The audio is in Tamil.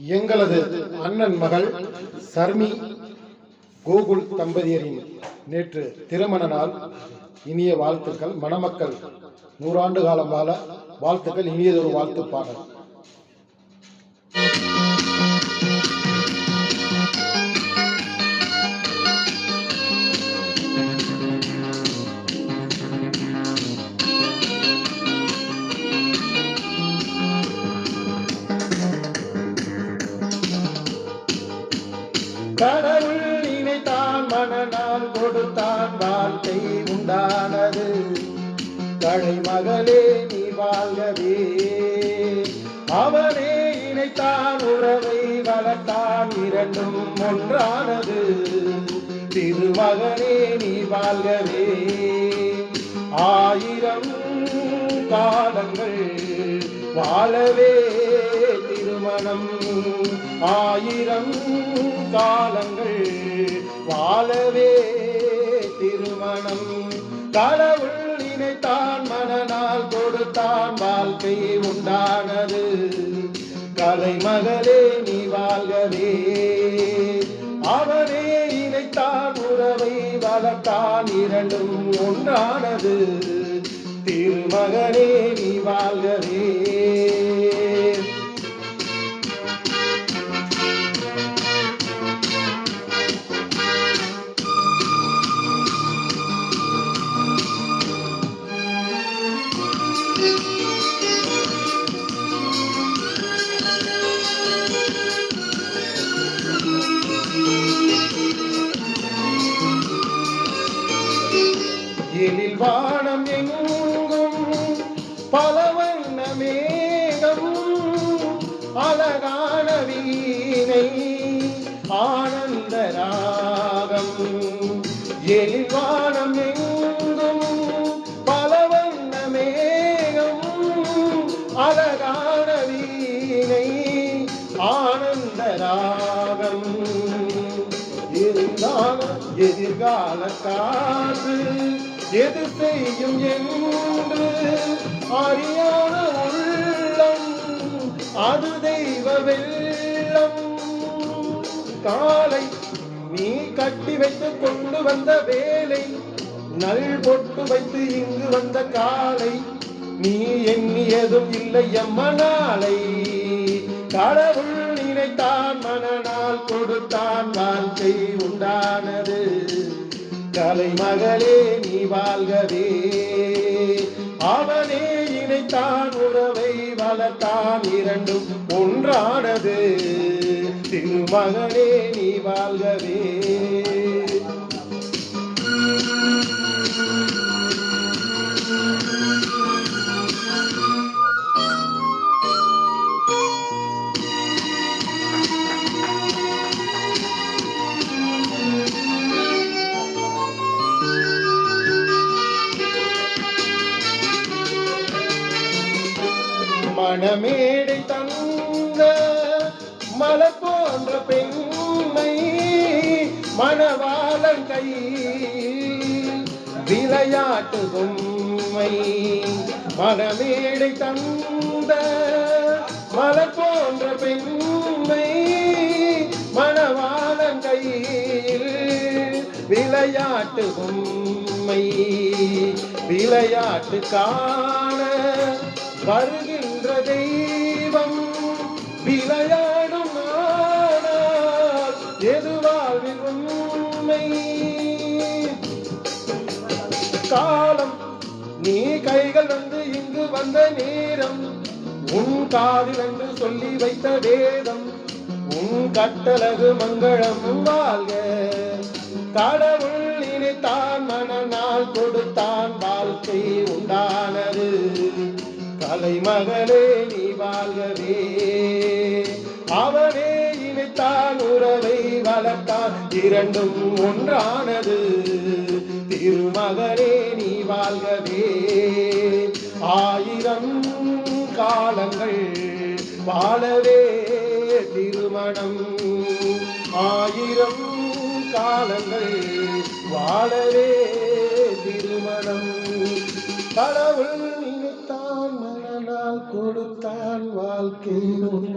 எங்களது அண்ணன் மகள் சர்மி கோகுல் தம்பதியரின் நேற்று திருமண நாள். இனிய வாழ்த்துக்கள். மணமக்கள் நூறாண்டு காலம் வாழ வாழ்த்துக்கள். இனியதொரு வாழ்த்து பாடல் கடவுள் நினைத்தான் மனநாள் கொடுத்தான் வாழ்க்கை உண்டானது. கடை மகளே நீ வாழ்கவே. அவனே இணைத்தான் உறவை வளர்த்தான் இரண்டும் ஒன்றானது. திருமகனே நீ வாழ்கவே. ஆயிரம் காலங்கள் வாழவே. திருமணம் ஆயிரம் காலங்கள் வாழவே திருமணம். கடவுள் நினைத்தான் மனநாள் கொடுத்தான் வாழ்க்கை உண்டானது. கலைமகளே நீ வாழ்கவே. அவனே இணைத்தான் உறவை வளர்த்தான் இரண்டும் ஒன்றானது. திருமகனே நீ வாழ்கவே. எழில் வானம் எங்கும் பல வண்ண மேகம் அழகான வீணை ஆனந்த ராகம். எழில் வானம் எங்கும் பல வண்ண மேகம் அழகான வீணை ஆனந்த ராகம். இருந்தாலும் எதிர்கால காற்று எது செய்யும் என்று அறியான உள்ளம் அது தெய்வ வெள்ளம் காலை நீ கட்டி வைத்து கொண்டு வந்த வேலை நல் பொட்டு வைத்து இங்கு வந்த காலை நீ எண்ணியதும் இல்லை எம்ம நாளை கடவுள் நினைத்தான் மனநாள் கொடுத்தான் வாழ்க்கை உண்டானது. கலைமகளே நீ வாழ்கவே. அவனே இணைத்தான் உறவை வளர்த்தான் இரண்டும் ஒன்றானது. திருமகனே நீ வாழ்கவே. மணமேடை தந்த மலர் போன்ற பெண்மை மணவாளன் கையில் விளையாட்டு பொம்மை மணமேடை தந்த மலர் போன்ற பெண்மை மணவாளன் கையில் விளையாட்டு பொம்மை விளையாட்டு காண வருகின்ற தெய்வம் விளையாடும் நாடால் எது உண்மை? காலம் நீ கைகள் வந்து இங்கு வந்த நேரம் உன் காதில் என்று சொல்லி வைத்த வேதம் உன் கட்டழகு மங்களம் வாழ்க. கடவுள் நினைத்தான் மனநாள் கொடுத்தான் வாழ்க்கை உண்டானது. கலைமகளே நீ வாழ்கவே. அவனே இணைத்தான் உறவை வளர்த்தான். இரண்டும் ஒன்றானது. திருமகனே நீ வாழ்கவே. ஆயிரம் காலங்கள் வாழவே திருமணம். ஆயிரம் காலங்கள் வாழவே திருமணம். கடவுள் வாழ்க்கை உண்டானது